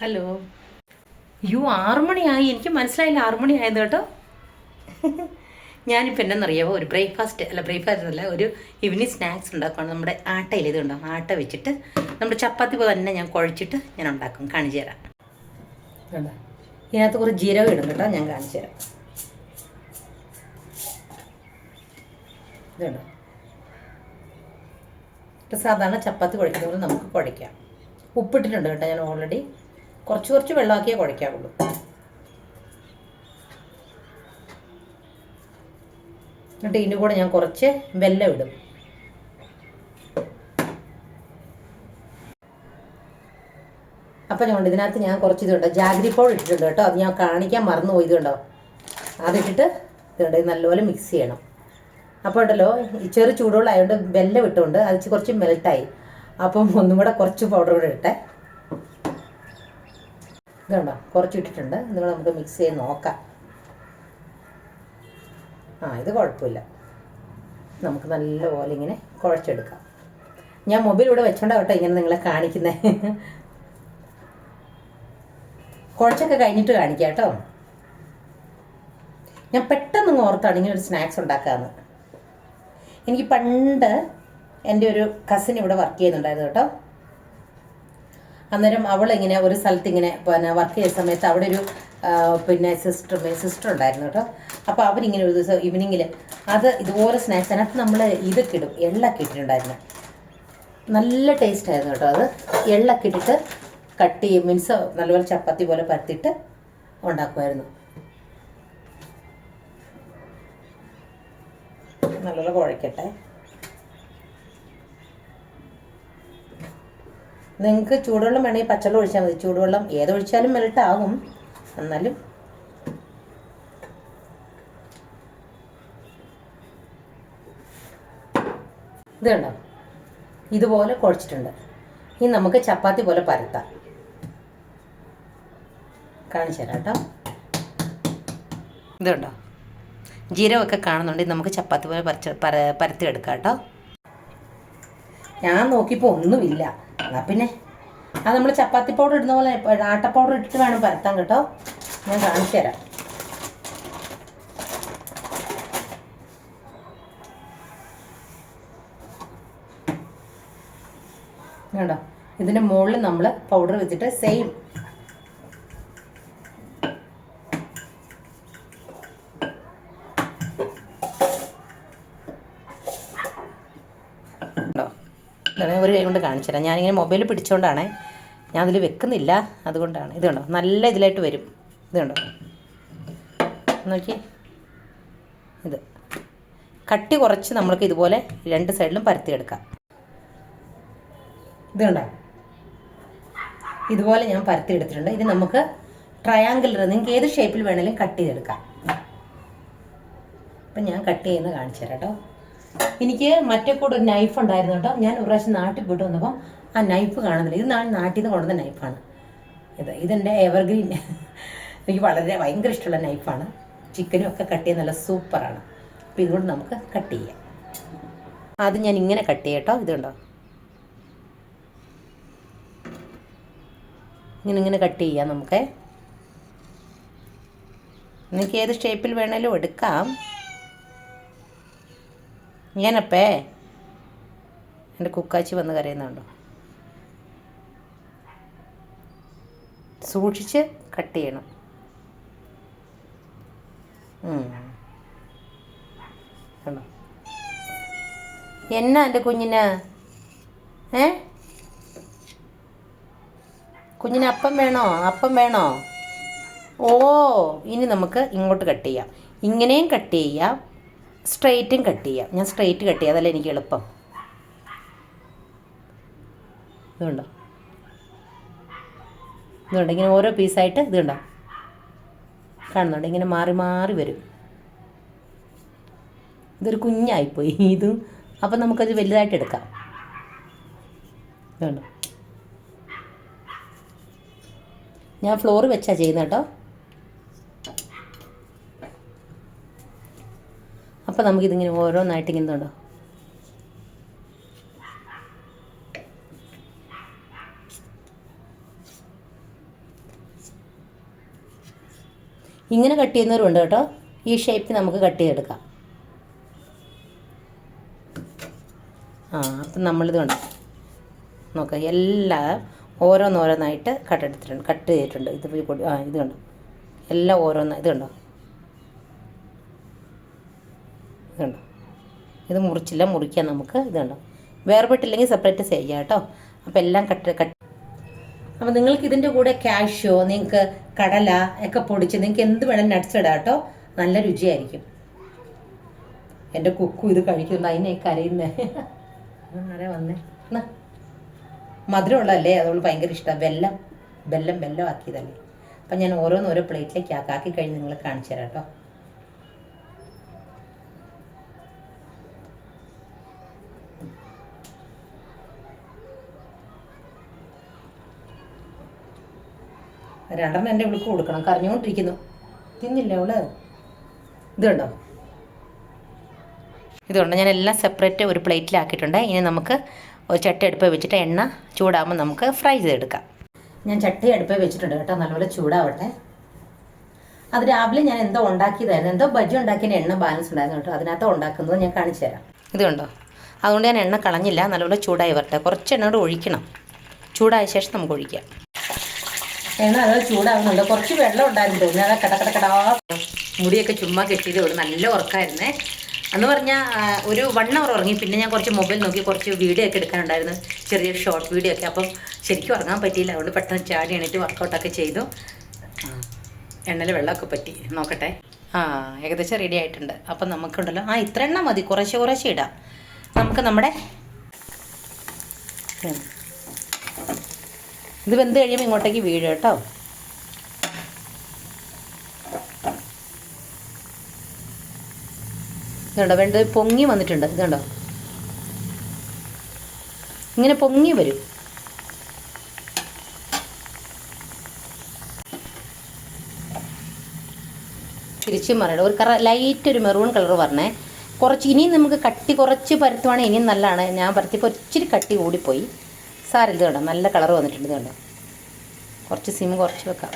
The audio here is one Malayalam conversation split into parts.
ഹലോ. യു ആറുമണിയായി എനിക്ക് മനസ്സിലായില്ല ആറുമണി ആയത് കേട്ടോ. ഞാനിപ്പോൾ എന്നറിയാമോ ഒരു ബ്രേക്ക്ഫാസ്റ്റ് അല്ല ബ്രേക്ക്ഫാസ്റ്റ് അല്ല ഒരു ഈവനിങ് സ്നാക്സ് ഉണ്ടാക്കുകയാണ് നമ്മുടെ ആട്ടയിൽ ഇത് ഉണ്ടാവും ആട്ട വെച്ചിട്ട് നമ്മുടെ ചപ്പാത്തി പോലെ തന്നെ ഞാൻ കുഴച്ചിട്ട് ഞാൻ ഉണ്ടാക്കും. കാണിച്ചു തരാം? ഇതിനകത്ത് കുറച്ച് ജീരകം ഇടും കേട്ടോ. ഞാൻ കാണിച്ചു തരാം. ഇതുണ്ടോ? ഇത് സാധാരണ ചപ്പാത്തി കുഴക്കുന്നത് നമുക്ക് കുഴയ്ക്കാം. ഉപ്പിട്ടിട്ടുണ്ട് കേട്ടോ ഞാൻ ഓൾറെഡി കുറച്ച് കുറച്ച് വെള്ളമാക്കിയേ കുഴയ്ക്കാവുള്ളൂ. എന്നിട്ട് ഇതിന്റെ കൂടെ ഞാൻ കുറച്ച് വെല്ലം ഇടും. അപ്പം ഞാൻ ഇതിനകത്ത് ഞാൻ കുറച്ച് ഇതുണ്ട് ജാഗ്രി പൗഡർ ഇട്ടിട്ടുണ്ട് കേട്ടോ. അത് ഞാൻ കാണിക്കാൻ മറന്നു പോയി ഇതുണ്ടോ അതിട്ടിട്ട് ഇതുണ്ട് ഇത് നല്ലപോലെ മിക്സ് ചെയ്യണം. അപ്പോൾ ഉണ്ടല്ലോ ചെറു ചൂടുവെള്ളമായതുകൊണ്ട് വെല്ലം ഇട്ടുകൊണ്ട് അത് കുറച്ച് മെൽട്ടായി അപ്പം ഒന്നും കൂടെ കുറച്ച് പൗഡർ കൂടെ ഇട്ടെ ഇതുണ്ടോ? കുറച്ച് ഇട്ടിട്ടുണ്ട് ഇതുകൂടെ നമുക്ക് മിക്സ് ചെയ്ത് നോക്കാം. ആ ഇത് കുഴപ്പമില്ല. നമുക്ക് നല്ലപോലെ ഇങ്ങനെ കുഴച്ചെടുക്കാം. ഞാൻ മൊബൈൽ ഇവിടെ വെച്ചോണ്ടാ കേട്ടോ ഇങ്ങനെ നിങ്ങളെ കാണിക്കുന്നത് കുഴച്ചൊക്കെ കഴിഞ്ഞിട്ട് കാണിക്കാം കേട്ടോ. ഞാൻ പെട്ടെന്ന് ഓർത്താണ് ഇങ്ങനെ ഒരു സ്നാക്സ് ഉണ്ടാക്കാമെന്ന് എനിക്ക് പണ്ട് എന്റെ ഒരു കസിൻ ഇവിടെ വർക്ക് ചെയ്യുന്നുണ്ടായിരുന്നു കേട്ടോ. അന്നേരം അവൾ ഇങ്ങനെ ഒരു സ്ഥലത്ത് ഇങ്ങനെ പിന്നെ വർക്ക് ചെയ്യുന്ന സമയത്ത് അവിടെ ഒരു പിന്നെ സിസ്റ്റർ സിസ്റ്റർ ഉണ്ടായിരുന്നു കേട്ടോ. അപ്പോൾ അവരിങ്ങനെ ഒരു ദിവസം ഈവനിങ്ങിൽ അത് ഇതുപോലെ സ്നാക്സ് അതിനകത്ത് നമ്മൾ ഇതൊക്കെ ഇടും. എള്ളൊക്കെ ഇട്ടിട്ടുണ്ടായിരുന്നു. നല്ല ടേസ്റ്റ് ആയിരുന്നു കേട്ടോ അത്. എള്ളൊക്കെ ഇട്ടിട്ട് കട്ട് ചെയ്യും. മീൻസ് നല്ലപോലെ ചപ്പാത്തി പോലെ പരത്തിയിട്ട് ഉണ്ടാക്കുമായിരുന്നു. നല്ലപോലെ കുഴക്കട്ടെ. നിങ്ങൾക്ക് ചൂടുവെള്ളം വേണമെങ്കിൽ പച്ചവെള്ളം ഒഴിച്ചാൽ മതി. ചൂടുവെള്ളം ഏതൊഴിച്ചാലും മെൽട്ടാകും എന്നാലും ഇത് കണ്ടോ? ഇതുപോലെ കുഴച്ചിട്ടുണ്ട്. ഇനി നമുക്ക് ചപ്പാത്തി പോലെ പരത്താം. കാണിച്ചു തരാം കേട്ടോ. ഇത് കണ്ടോ? ജീരകമൊക്കെ കാണുന്നുണ്ടെങ്കിൽ നമുക്ക് ചപ്പാത്തി പോലെ പരച്ച് പര കേട്ടോ. ഞാൻ നോക്കിയപ്പോൾ ഒന്നുമില്ല. എന്നാ പിന്നെ അത് നമ്മൾ ചപ്പാത്തി പൗഡർ ഇടുന്ന പോലെ ആട്ട പൗഡർ ഇട്ടിട്ട് വേണം പരത്താൻ കേട്ടോ. ഞാൻ കാണിച്ചു തരാം. കണ്ടോ? ഇതിന്റെ മുകളിൽ നമ്മൾ പൗഡർ വെച്ചിട്ട് സെയിം ഒരു കൈ കൊണ്ട് കാണിച്ചു തരാം. ഞാനിങ്ങനെ മൊബൈൽ പിടിച്ചുകൊണ്ടാണ് ഞാൻ അതിൽ വെക്കുന്നില്ല. അതുകൊണ്ടാണ്. ഇത് കണ്ടോ? നല്ല ഇതിലായിട്ട് വരും. ഇത് കണ്ടോ? നോക്കി. ഇത്. കട്ടി കുറച്ച് നമ്മൾക്ക് ഇതുപോലെ രണ്ട് സൈഡിലും പരത്തിയെടുക്കാം ഇത് കണ്ടോ? ഇതുപോലെ ഞാൻ പരത്തി എടുത്തിട്ടുണ്ട്. ഇത് നമുക്ക് ട്രയാങ്കിൾ നിങ്ങൾക്ക് ഏത് ഷേപ്പിൽ വേണമെങ്കിലും കട്ട് ചെയ്തെടുക്കാം. അപ്പം ഞാൻ കട്ട് ചെയ്യുന്നത് കാണിച്ചു തരാം കേട്ടോ എനിക്ക് മറ്റേ കൂടെ ഒരു നൈഫ് ഉണ്ടായിരുന്നു കേട്ടോ. ഞാൻ ഒരു പ്രാവശ്യം നാട്ടിൽ പോയിട്ട് വന്നപ്പം ആ നൈഫ് കാണുന്നില്ല. ഇത് നാളെ നാട്ടിൽ നിന്ന് കൊണ്ടുവന്ന നൈഫാണ് ഇത് ഇതെന്റെ എവർഗ്രീൻ എനിക്ക് വളരെ ഭയങ്കര ഇഷ്ടമുള്ള നൈഫാണ് ചിക്കനും ഒക്കെ കട്ട് ചെയ്യാൻ നല്ല സൂപ്പറാണ് അപ്പോൾ ഇതുകൊണ്ട് നമുക്ക് കട്ട് ചെയ്യാം. അത് ഞാൻ ഇങ്ങനെ കട്ട് ചെയ്യാം കേട്ടോ. ഇതുണ്ടോ ഇങ്ങനെ ഇങ്ങനെ കട്ട് ചെയ്യാം നമുക്ക്. നിങ്ങൾക്ക് ഏത് ഷേപ്പിൽ വേണേലും എടുക്കാം. ഞാനപ്പേ എന്റെ കുക്കാച്ചി വന്ന് കരയുന്നുണ്ടോ? സൂക്ഷിച്ച് കട്ട് ചെയ്യണം. എന്നാ എന്റെ കുഞ്ഞിന്? ഏ? കുഞ്ഞിന് അപ്പം വേണോ? അപ്പം വേണോ? ഓ ഇനി നമുക്ക് ഇങ്ങോട്ട് കട്ട് ചെയ്യാം. ഇങ്ങനെയും കട്ട് ചെയ്യാം. സ്ട്രെയിറ്റും കട്ട് ചെയ്യാം. ഞാൻ സ്ട്രെയിറ്റ് കട്ട് ചെയ്യാം. അതല്ലേ എനിക്ക് എളുപ്പം. ഇതുണ്ടോ? ഇതുണ്ട്. ഇങ്ങനെ ഓരോ പീസായിട്ട് ഇതുണ്ടോ? കാണുന്നുണ്ട്. ഇങ്ങനെ മാറി മാറി വരും. ഇതൊരു കുഞ്ഞായിപ്പോയി. ഇതും അപ്പം നമുക്കത് വലുതായിട്ട് എടുക്കാം. ഇതുണ്ടോ. ഞാൻ ഫ്ലോർ വെച്ചാണ് ചെയ്യുന്നത് കേട്ടോ. അപ്പോൾ നമുക്കിതിങ്ങനെ ഓരോന്നായിട്ട് ഇങ്ങനെ ഉണ്ടോ ഇങ്ങനെ കട്ട് ചെയ്യുന്നവരുണ്ട് കേട്ടോ. ഈ ഷേപ്പിൽ നമുക്ക് കട്ട് ചെയ്തെടുക്കാം. ആ അപ്പം നമ്മളിത് കണ്ടോ നോക്കാം എല്ലാ ഓരോന്നോരോന്നായിട്ട് കട്ട് കട്ടെടുത്തിട്ടുണ്ട് കട്ട് ചെയ്തിട്ടുണ്ട്. ഇത് ആ ഇത് കണ്ടോ എല്ലാം ഓരോന്ന് ഇത് കണ്ടോ ഇത് കണ്ടോ ഇത് മുറിച്ചില്ല മുറിക്കാൻ നമുക്ക്. ഇതുണ്ടോ വേർപെട്ടില്ലെങ്കിൽ സെപ്പറേറ്റ് ചെയ്യാം കേട്ടോ. അപ്പോൾ എല്ലാം കട്ട് കട്ട് അപ്പോൾ നിങ്ങൾക്ക് ഇതിന്റെ കൂടെ കാഷ്യോ നിങ്ങൾക്ക് കടല ഒക്കെ പൊടിച്ച് നിങ്ങൾക്ക് എന്ത് വേണം നട്ട്സ് ഇടാം കേട്ടോ. നല്ല രുചിയായിരിക്കും. എന്റെ കുക്കു ഇത് കഴിക്കുന്നു അതിനെ കരയുന്നേ. ആരെ വന്നേ? എന്നാ മധുരമുള്ളതല്ലേ? അതുകൊണ്ട് ഭയങ്കര ഇഷ്ടമാണ് വെല്ലം വെല്ലം വെല്ലം ആക്കിയതല്ലേ. അപ്പം ഞാൻ ഓരോന്ന് ഓരോ പ്ലേറ്റിലേക്ക് ആക്കി കഴിഞ്ഞ് നിങ്ങൾ കാണിച്ചു തരാം കേട്ടോ. രണ്ടെണ്ണം എന്റെ വിളിക്ക് കൊടുക്കണം. കരഞ്ഞുകൊണ്ടിരിക്കുന്നു. തിന്നില്ല അവൾ? ഇത് കണ്ടോ? ഇതുകൊണ്ട് ഞാൻ എല്ലാം സെപ്പറേറ്റ് ഒരു പ്ലേറ്റിലാക്കിയിട്ടുണ്ട് ഇനി നമുക്ക് ഒരു ചട്ടി അടുപ്പ് വെച്ചിട്ട് എണ്ണ ചൂടാകുമ്പോൾ നമുക്ക് ഫ്രൈ ചെയ്തെടുക്കാം. ഞാൻ ചട്ടി അടുപ്പ് വെച്ചിട്ടുണ്ട് കേട്ടോ. നല്ലപോലെ ചൂടാവട്ടെ. അത് രാവിലെ ഞാൻ എന്തോ ഉണ്ടാക്കിയതായിരുന്നു. എന്തോ ബജി ഉണ്ടാക്കിയതിന് എണ്ണ ബാലൻസ് ഉണ്ടായിരുന്നു കേട്ടോ. അതിനകത്ത് ഉണ്ടാക്കുന്നത് ഞാൻ കാണിച്ചു തരാം. ഇതുണ്ടോ അതുകൊണ്ട് ഞാൻ എണ്ണ കളഞ്ഞില്ല. നല്ലപോലെ ചൂടായി വരട്ടെ. കുറച്ച് എണ്ണ കൂടെ ഒഴിക്കണം. ചൂടായ ശേഷം നമുക്ക് ഒഴിക്കാം. എണ്ണ അത് ചൂടാവുന്നുണ്ട്. കുറച്ച് വെള്ളം ഉണ്ടായിരുന്നു തോന്നുന്നു. അതാ കടക്കടക്കടാ മുടിയൊക്കെ ചുമ്മാ കെട്ടിയതേ ഉള്ളൂ. നല്ല ഉറക്കമായിരുന്നേ എന്ന് പറഞ്ഞാൽ ഒരു വൺ അവർ ഉറങ്ങി. പിന്നെ ഞാൻ കുറച്ച് മൊബൈൽ നോക്കി കുറച്ച് വീഡിയോ ഒക്കെ എടുക്കാനുണ്ടായിരുന്നു. ചെറിയ ഷോർട്ട് വീഡിയോ ഒക്കെ. അപ്പം ശരിക്കും ഉറങ്ങാൻ പറ്റിയില്ല. അതുകൊണ്ട് പെട്ടെന്ന് ചാടി എണീറ്റ് വർക്കൗട്ടൊക്കെ ചെയ്തു. എണ്ണയിൽ വെള്ളമൊക്കെ പറ്റി. നോക്കട്ടെ. ആ ഏകദേശം റെഡി ആയിട്ടുണ്ട്. അപ്പം നമുക്കുണ്ടല്ലോ. ആ ഇത്ര എണ്ണ മതി. കുറേശ്ശെ കുറേശ്ശെ ഇടാം. നമുക്ക് നമ്മുടെ. ഇത് വെന്ത് കഴിയുമ്പോൾ ഇങ്ങോട്ടേക്ക് വീഴും കേട്ടോ. ഇതുണ്ടോ? വേണ്ടത് പൊങ്ങി വന്നിട്ടുണ്ട്. ഇതുണ്ടോ? ഇങ്ങനെ പൊങ്ങി വരും. തിരിച്ച് മറിയണം ഒരു കറ ലൈറ്റ് ഒരു മെറൂൺ കളർ പറഞ്ഞേ കുറച്ച് ഇനിയും നമുക്ക് കട്ടി കുറച്ച് പരത്തുവാണെങ്കിൽ ഇനിയും നല്ലതാണ്. ഞാൻ പരത്തിയപ്പോൾ ഒത്തിരി കട്ടി കൂടിപ്പോയി സാരില്ല കണ്ടോ? നല്ല കളർ വന്നിട്ടുണ്ട് കണ്ടോ? കുറച്ച് സിം കുറച്ച് വെക്കാം.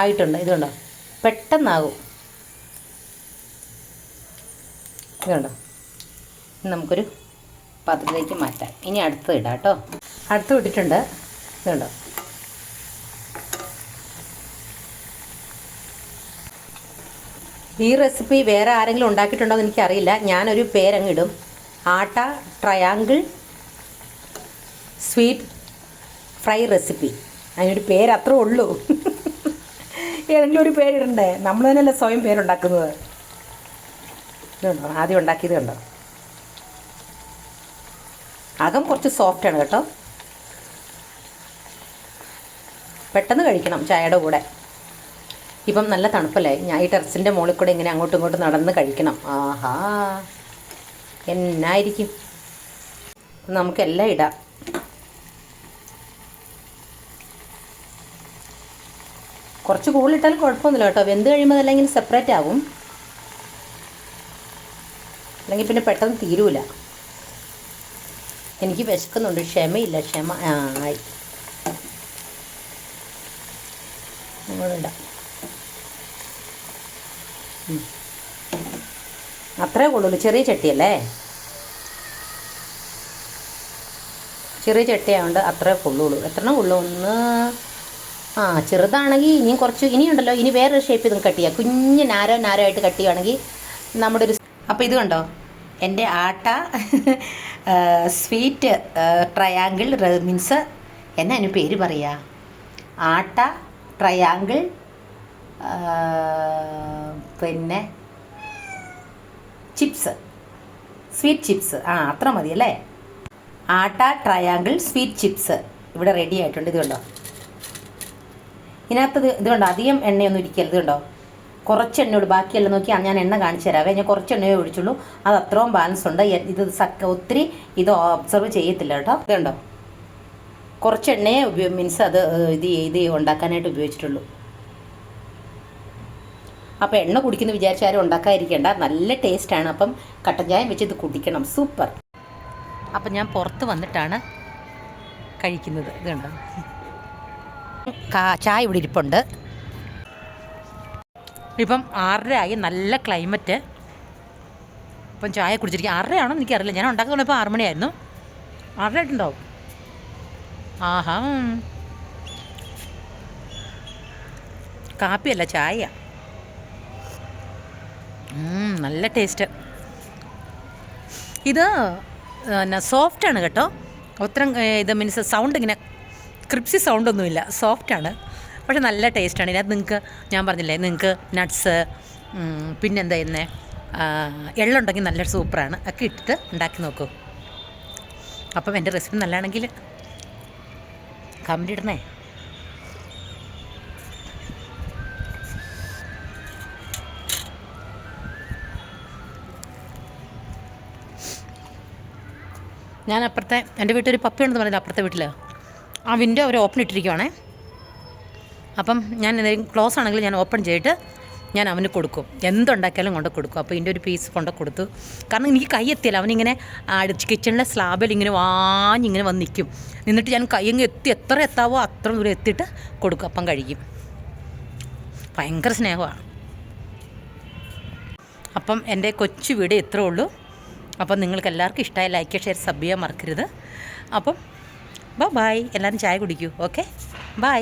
ആയിട്ടുണ്ട്. ഇതുണ്ടോ പെട്ടെന്നാകും. ഇതുണ്ടോ നമുക്കൊരു പാത്രത്തിലേക്ക് മാറ്റാം. ഇനി അടുത്തത് ഇടാം കേട്ടോ. അടുത്ത് വിട്ടിട്ടുണ്ട്. ഇതുണ്ടോ? ഈ റെസിപ്പി വേറെ ആരെങ്കിലും ഉണ്ടാക്കിയിട്ടുണ്ടോ എന്ന് എനിക്കറിയില്ല. ഞാനൊരു പേരങ്ങ് ഇടും. Atta triangle sweet fry recipe. അതിനൊരു പേര് അത്ര ഉള്ളൂ. ഏതെങ്കിലും ഒരു പേരിടണ്ടേ നമ്മൾ തന്നെയല്ലേ സ്വയം പേരുണ്ടാക്കുന്നത്. ഇതുണ്ടോ? ആദ്യം ഉണ്ടാക്കിയത് കണ്ടോ? അകം കുറച്ച് സോഫ്റ്റാണ് കേട്ടോ. പെട്ടെന്ന് കഴിക്കണം ചായയുടെ കൂടെ. ഇപ്പം നല്ല തണുപ്പല്ലേ? ഞാൻ ഈ ടെറസിന്റെ മുകളിൽ കൂടെ ഇങ്ങനെ അങ്ങോട്ടും ഇങ്ങോട്ടും നടന്ന് കഴിക്കണം. ആഹാ. എന്നായിരിക്കും? നമുക്കെല്ലാം ഇടാം. കുറച്ച് കൂടുതലിട്ടാലും കുഴപ്പമൊന്നുമില്ല കേട്ടോ. വെന്ത് കഴിയുമ്പോൾ അതെല്ലാം ഇങ്ങനെ സെപ്പറേറ്റ് ആകും അല്ലെങ്കിൽ പിന്നെ പെട്ടെന്ന് തീരൂല. എനിക്ക് വിശക്കുന്നുണ്ട്. ക്ഷമയില്ല. ക്ഷമ ആയി. നമ്മളിടാം. അത്രേ കൊള്ളുള്ളൂ. ചെറിയ ചട്ടിയല്ലേ? ചെറിയ ചട്ടിയായതുകൊണ്ട് അത്രേ കൊള്ളുള്ളൂ. എത്രണ്ണം കൊള്ളു? ഒന്ന് ആ ചെറുതാണെങ്കിൽ ഇനിയും കുറച്ച് ഇനിയുണ്ടല്ലോ. ഇനി വേറൊരു ഷേപ്പ് ഇതും കട്ട് ചെയ്യാം. കുഞ്ഞ് നാരോ നാരോ ആയിട്ട് കട്ട് ചെയ്യുകയാണെങ്കിൽ നമ്മുടെ ഒരു അപ്പോൾ ഇത് കണ്ടോ? എന്റെ ആട്ട സ്വീറ്റ് ട്രയാങ്കിൾ മീൻസ് എന്നാ അതിന് പേര് പറയുക ആട്ട ട്രയാങ്കിൾ പിന്നെ ചിപ്സ് സ്വീറ്റ് ചിപ്സ് ആ അത്ര മതി അല്ലേ? ആട്ട ട്രയാങ്കിൾ സ്വീറ്റ് ചിപ്സ് ഇവിടെ റെഡി ആയിട്ടുണ്ട്. ഇതുകൊണ്ടോ കണ്ടോ? ഇതിനകത്ത് ഇതുകൊണ്ടോ ഇത് കണ്ടോ? അധികം എണ്ണയൊന്നും ഇരിക്കരുത് കണ്ടോ? കുറച്ച് എണ്ണയോട് ബാക്കിയെല്ലാം നോക്കി ഞാൻ എണ്ണ കാണിച്ചു തരാവേ. ഞാൻ കുറച്ച് എണ്ണയെ ഒഴിച്ചുള്ളൂ. അത് അത്രയും ബാലൻസ് ഉണ്ട്. ഇത് ഒത്തിരി ഇത് ഒബ്സർവ് ചെയ്യത്തില്ല കേട്ടോ. ഇതുണ്ടോ കുറച്ച് എണ്ണയെ ഉപയോഗ മീൻസ് അത് ഇത് ഇത് ഉണ്ടാക്കാനായിട്ട് ഉപയോഗിച്ചിട്ടുള്ളൂ. അപ്പോൾ എണ്ണ കുടിക്കുന്ന വിചാരിച്ചാരും ഉണ്ടാക്കാതിരിക്കേണ്ട. നല്ല ടേസ്റ്റാണ് അപ്പം കട്ടൻ ചായ വെച്ച് ഇത് കുടിക്കണം. സൂപ്പർ അപ്പം ഞാൻ പുറത്ത് വന്നിട്ടാണ് കഴിക്കുന്നത്. ഇത് കണ്ടോ കാ ചായ ഇവിടെ ഇരിപ്പുണ്ട്. ഇപ്പം ആറര ആയി നല്ല ക്ലൈമറ്റ് ഇപ്പം ചായ കുടിച്ചിരിക്കും ആറരയാണോ എനിക്കറിയില്ല. ഞാൻ ഉണ്ടാക്കുന്ന ഇപ്പോൾ ആറുമണിയായിരുന്നു. ആറരയായിട്ടുണ്ടാവും ആഹാ. കാപ്പിയല്ല ചായ. നല്ല ടേസ്റ്റ്. ഇത് പിന്നെ സോഫ്റ്റാണ് കേട്ടോ. ഉത്തരം ഇത് മീൻസ് സൗണ്ട് ഇങ്ങനെ ക്രിപ്സി സൗണ്ടൊന്നുമില്ല സോഫ്റ്റാണ് പക്ഷെ നല്ല ടേസ്റ്റാണ് ഇതിനകത്ത് നിങ്ങൾക്ക് ഞാൻ പറഞ്ഞില്ലേ നിങ്ങൾക്ക് നട്ട്സ് പിന്നെന്താ ഇന്നേ എള്ളുണ്ടെങ്കിൽ നല്ല സൂപ്പറാണ് ഒക്കെ ഇട്ടിട്ട് ഉണ്ടാക്കി നോക്കൂ. അപ്പം എന്റെ റെസിപ്പി നല്ലതാണെങ്കിൽ കമന്റ് ഇടണേ. ഞാൻ അപ്പുറത്തെ എന്റെ വീട്ടിൽ ഒരു പപ്പിയുണ്ടെന്ന് പറഞ്ഞില്ല അപ്പുറത്തെ വീട്ടിൽ ആ വിൻഡോ അവർ ഓപ്പൺ ഇട്ടിരിക്കുവാണേ. അപ്പം ഞാൻ എന്തെങ്കിലും ക്ലോസ് ആണെങ്കിൽ ഞാൻ ഓപ്പൺ ചെയ്തിട്ട് ഞാൻ അവന് കൊടുക്കും. എന്തുണ്ടാക്കിയാലും കൊണ്ട് കൊടുക്കും. അപ്പോൾ ഇതിന്റെ ഒരു പീസ് കൊണ്ട് കൊടുത്തു. കാരണം എനിക്ക് കൈ എത്തിയില്ല. അവനിങ്ങനെ കിച്ചണിലെ സ്ലാബിൽ ഇങ്ങനെ വാഞ്ഞിങ്ങനെ വന്ന് നിൽക്കും നിന്നിട്ട് ഞാൻ കൈ എത്തി. എത്ര എത്താവോ അത്ര ദൂരം എത്തിയിട്ട് കൊടുക്കും. അപ്പം കഴിക്കും ഭയങ്കര സ്നേഹമാണ്. അപ്പം എന്റെ കൊച്ചു വീട് ഇത്രേ ഉള്ളൂ. അപ്പം നിങ്ങൾക്ക് എല്ലാവർക്കും ഇഷ്ടമായ ലൈക്ക് ഷെയർ സബ് ചെയ്യാൻ മറക്കരുത്. അപ്പം ബൈ എല്ലാവരും ചായ കുടിക്കൂ. Okay bye